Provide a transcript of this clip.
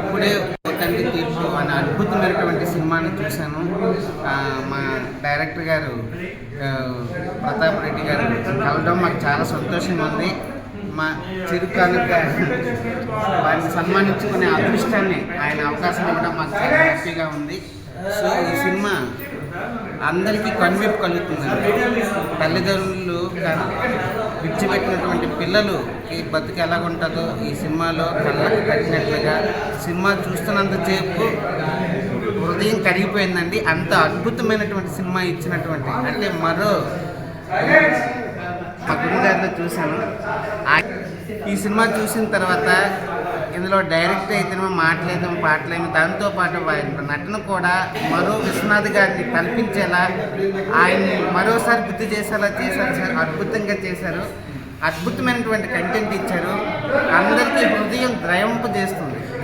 ఇప్పుడే తండ్రి తీర్పు. అనే అద్భుతమైనటువంటి సినిమాని చూశాను. మా డైరెక్టర్ గారు ప్రతాప్ రెడ్డి గారు కలవడం మాకు చాలా సంతోషంగా ఉంది. మా చిరుకానుక వారిని సన్మానించుకునే అదృష్టాన్ని ఆయన అవకాశం ఇవ్వడం మాకు చాలా హ్యాపీగా ఉంది. సో ఈ సినిమా అందరికీ కనువిప్పు కలుగుతుందండి. తల్లిదండ్రులు విడిచిపెట్టినటువంటి పిల్లలు ఈ బతుకు ఎలాగుంటుందో ఈ సినిమాలో కళ్ళకు కట్టినట్లుగా సినిమా చూస్తున్నంతసేపు హృదయం కరిగిపోయిందండి. అంత అద్భుతమైనటువంటి సినిమా ఇచ్చినటువంటి అంటే మరో మా గురుగారిలో చూశాను. ఈ సినిమా చూసిన తర్వాత ఇందులో డైరెక్ట్ అయితేనేమో మాటలేదేమో పాటలేమి. దాంతోపాటు ఆయన నటన కూడా మరో విశ్వనాథ్ గారిని కల్పించేలా ఆయన్ని మరోసారి గుర్తు చేసేలా చేశారు సార్. అద్భుతంగా చేశారు. అద్భుతమైనటువంటి కంటెంట్ ఇచ్చారు. అందరికీ హృదయం ద్రయింపజేస్తుంది